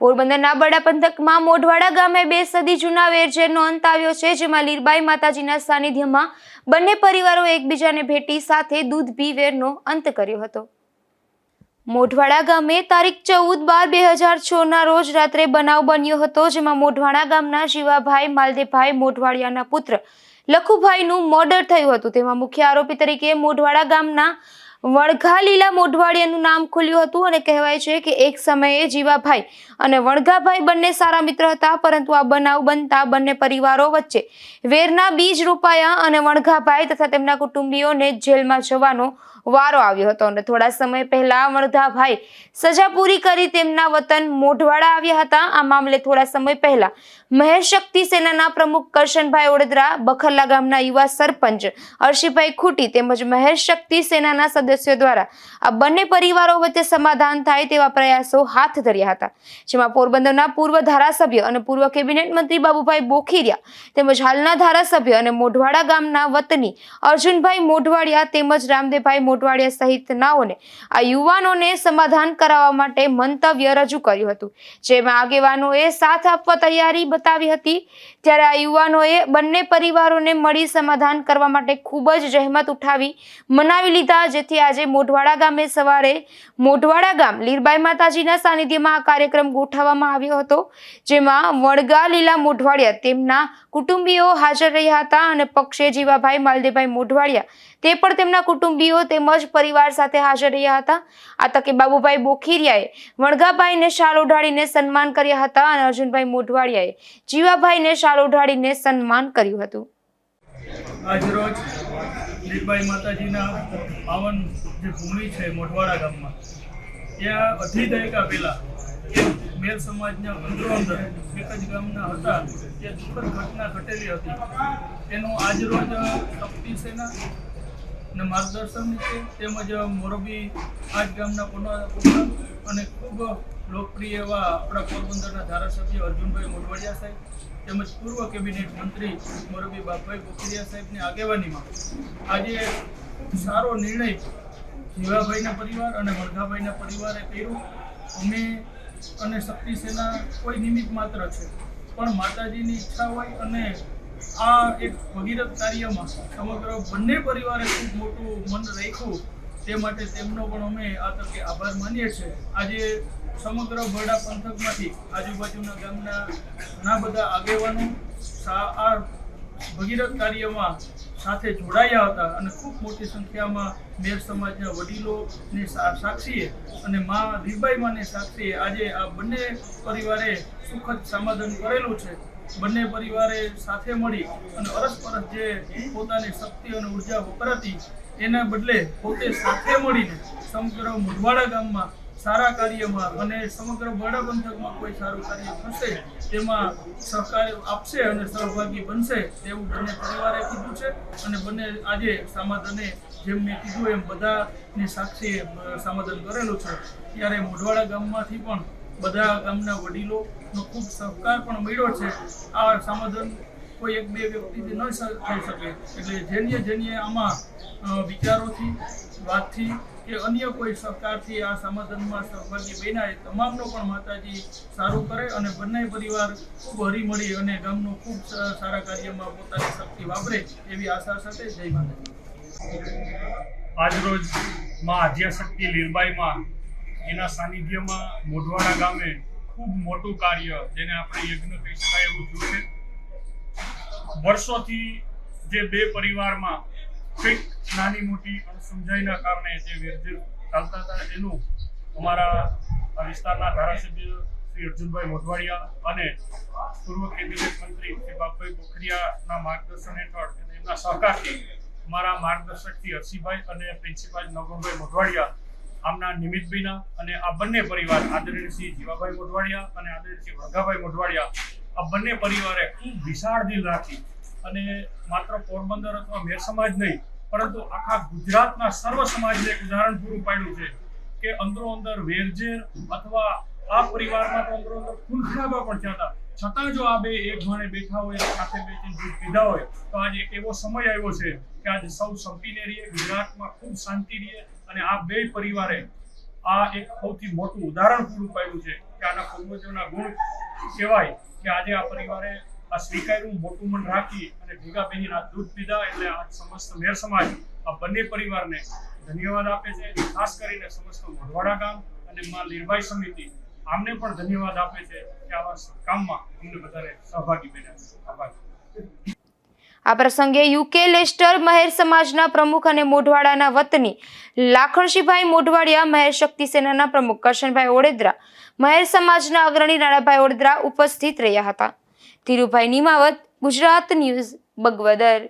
પોરબંદરના બડા પંથકમાં મોઢવાડા ગામે બે સદી જૂના વેરઝેરનો અંત આવ્યો છે, જેમાં લીરબાઈ માતાજીના સાનિધ્યમાં બંને પરિવારો એકબીજાને ભેટી સાથે દૂધ પી વેરનો અંત કર્યો હતો. મોઢવાડા ગામે તારીખ ચૌદ બાર બે હજાર ના રોજ રાત્રે બનાવ બન્યો હતો, જેમાં મોઢવાડા ગામના શિવાભાઈ માલદેભાઈ મોઢવાડિયાના પુત્ર લખુભાઈનું મર્ડર થયું હતું. તેમાં મુખ્ય આરોપી તરીકે મોઢવાડા ગામના વણઘા લીલા મોઢવાડિયાનું નામ ખુલ્યું હતું અને કહેવાય છે કે એક સમયે જીવાભાઈ અને વણઘાભાઈ બંને સારા મિત્ર હતા, પરંતુ આ બનાવ બનતા બંને પરિવારો વચ્ચે વેરના બીજ રોપાયા અને વણઘાભાઈ તથા તેમના કુટુંબીઓને જેલમાં જવાનો વારો આવ્યો હતો અને થોડા સમય પહેલા વણઘાભાઈ સજા પૂરી કરી તેમના વતન મોઢવાડા આવ્યા હતા. આ મામલે થોડા સમય પહેલા મહેશ શક્તિ સેનાના પ્રમુખ કરશનભાઈ ઓડદરા, બખરલા ગામના યુવા સરપંચ અર્શીભાઈ ખૂટી તેમજ મહેશ શક્તિ સેનાના સદસ્યો દ્વારા આ બંને પરિવારો વચ્ચે સમાધાન થાય તેવા પ્રયાસો હાથ ધર્યા હતા. જેમાં પોરબંદરના પૂર્વ ધારાસભ્ય અને પૂર્વ કેબિનેટ મંત્રી બાબુભાઈ બોખીરિયા તેમજ હાલના ધારાસભ્ય અને મોઢવાડા ગામના વતની અર્જુનભાઈ મોઢવાડિયા તેમજ રામદેવભાઈ મોઢવાડિયા સહિતનાઓને આ યુવાનોને સમાધાન કરાવવા માટે મંતવ્ય રજૂ કર્યું હતું. જેમાં આગેવાનોએ સાથ આપવા તૈયારી બતાવી હતી. ત્યારે આ યુવાનોએ બંને પરિવારોને મળી સમાધાન કરવા માટે ખૂબ જ જહેમત ઉઠાવી, મનાવી લીધા. જેથી આજે મોઢવાડા ગામે સવારે મોઢવાડા ગામ લીરબાઈ માતાજીના સાનિધ્યમાં આ કાર્યક્રમ ગોઠવવામાં આવ્યો હતો. જેમાં વડગા લીલા મોઢવાડિયા તેમના કુટુંબીઓ હાજર રહ્યા હતા અને પક્ષે જીવાભાઈ માલદેભાઈ મોઢવાડિયા તે પણ તેમના કુટુંબીઓ તેમજ પરિવાર સાથે હાજર રહ્યા હતા. આ તકે બાબુભાઈ બોખીરિયાએ વણગાભાઈને શાલ ઓઢાડીને સન્માન કર્યા હતા અને અર્જુનભાઈ મોઢવાડિયાએ જીવાભાઈને શાલ ઓઢાડીને સન્માન કર્યું હતું. આજરોજ દીપભાઈ માતાજીના પાવન જે ભૂમિ છે મોઢવાડા ગામમાં, ત્યાં અઢી દાયકા પહેલાં મેર સમાજના અંદરો અંદર એક જ ગામના હતા તે દુઃખદ ઘટના ઘટેલી હતી. તેનું આજરોજ શક્તિ સેના ને માર્ગદર્શન છે, તેમજ મોરબી આજ ગામના પુનઃ અને ખૂબ લોકપ્રિય એવા આપણા પોરબંદરના ધારાસભ્ય અર્જુનભાઈ મોઢવાડિયા સાહેબ, તેમજ પૂર્વ કેબિનેટ મંત્રી મોરબી બાપભાઈ પોખરિયા સાહેબની આગેવાનીમાં આજે સારો નિર્ણય જીવાભાઈના પરિવાર અને વરઘાભાઈના પરિવારે કર્યો. અમે અને શક્તિ સેના કોઈ નિમિત્ત માત્ર છે, પણ માતાજીની ઈચ્છા હોય અને આ એક ભગીરથ કાર્યમાં સમગ્ર બંને પરિવારે ખૂબ મોટું મન રાખ્યું. તે માટે તેમનો પણ અમે આ તકે આભાર માનીએ છીએ. આજે સમગ્ર બરડા પંથકમાંથી આજુબાજુના ગામના ઘણા બધા આગેવાનો આ ભગીરથ કાર્યમાં સાથે જોડાયા હતા અને ખૂબ મોટી સંખ્યામાં મેર સમાજના વડીલોને સાક્ષીએ અને મા રીબાઈમાને સાક્ષીએ આજે આ બંને પરિવારે સુખદ સમાધાન કરેલું છે. બંને પરિવારે સાથે મળી અને અરસપરસ જે પોતાની શક્તિ અને ઊર્જા વપરાતી એના બદલે પોતે સાથે મળીને સમગ્ર મુઢવાડા ગામમાં સારા કાર્યમાં અને સમગ્ર બરડા પંથકમાં કોઈ સારું કાર્ય થશે તેમાં સહકાર આપશે અને સહભાગી બનશે તેવું બંને પરિવારે કીધું છે અને બંને આજે સમાધાને જેમ મેં કીધું એમ બધાની સાક્ષીએ અ, સમાધાન કરેલું છે. ત્યારે મોઢવાડા ગામમાંથી પણ બધા ગામના વડીલોનો ખૂબ સહકાર પણ મળ્યો છે. આ સમાધાન કોઈ એક બે વ્યક્તિથી ન થઈ શકે. એટલે જેને જેને આમાં વિચારોથી, વાતથી કે અન્ય કોઈ સહકારથી આ સમાધાનમાં સહભાગી બન્યા એ તમામનો પણ માતાજી સારું કરે અને બંને પરિવાર ખૂબ હરીમળી અને ગામનું ખૂબ સારા કાર્યમાં પોતાની શક્તિ વાપરે એવી આશા સાથે જય માતાજી. આજરોજમાં આદ્યાશક્તિ લીરબાઈમાં એના સાનિધ્યમાં મોઢવાડા ગામે ખૂબ મોટું કાર્ય જેને આપણે યજ્ઞ કહી શકાય એવું થયું છે. વર્ષોથી જે બે પરિવારમાં કંઈક નાની મોટી સમજાઈના કારણે જે વેરઝેર ચાલતા હતા, એનું અમારા વિસ્તારના ધારાસભ્ય શ્રી અર્જુનભાઈ મોઢવાડિયા અને પૂર્વ કેબિનેટ મંત્રી શ્રી બાપભાઈ પોખરિયાના માર્ગદર્શન હેઠળ અને એમના સહકારથી અમારા માર્ગદર્શક શ્રી હર્ષિભાઈ અને પ્રિન્સિપાલ નવગણભાઈ મોઢવાડિયા આમના નિમિતભાઈના અને આ બંને પરિવાર આદરણીય શ્રી જીવાભાઈ મોઢવાડિયા અને આદરણીય શ્રી વરગાભાઈ મોઢવાડિયા આ બંને પરિવારે ખૂબ વિશાળ દિલ રાખી અને માત્ર પોરબંદર અથવા મેર સમાજ નહીં, પરંતુ આખા ગુજરાતના સર્વ સમાજને એક ઉદાહરણ પૂરું પાડ્યું છે કે અંદરો અંદર વેરઝેર અથવા આ પરિવારમાં તો અંદરો અંદર ખૂન ખરાબા પણ થયા છતાં જો આ બે એક ભાણે બેઠા હોય સાથે બેસીને દૂધ પીધા હોય, તો આજે એવો સમય આવ્યો છે કે આજે સૌ સંપીને રહીએ, ગુજરાતમાં ખૂબ શાંતિ રહીએ અને આ બે પરિવારે આ એક સૌથી મોટું ઉદાહરણ પૂરું પાડ્યું છે કે આના પૂર્વજોના ગુણ કહેવાય કે આજે આ પરિવારે આ સ્વીકાર્યું, મોટું મન રાખી અને ભેગા બહેન આ દૂધ પીધા એટલે આ સમસ્ત મેર સમાજ, આ બંને પરિવારને ધન્યવાદ આપે છે. ખાસ કરીને સમસ્ત મોઢવાડા ગામ અને માં નિર્ભય સમિતિ આમને પણ ધન્યવાદ આપે છે કે આવા કામમાં અમને વધારે સહભાગી બન્યા છે. આભાર. આ પ્રસંગે યુકે લેસ્ટર મહેર સમાજના પ્રમુખ અને મોઢવાડાના વતની લાખણશીભાઈ મોઢવાડિયા, મહેર શક્તિ સેનાના પ્રમુખ કરશનભાઈ ઓડેદરા, મહેર સમાજના અગ્રણી નાણાભાઈ ઓડેદરા ઉપસ્થિત રહ્યા હતા. ધીરુભાઈ નિમાવત, ગુજરાત ન્યૂઝ, બગવદર.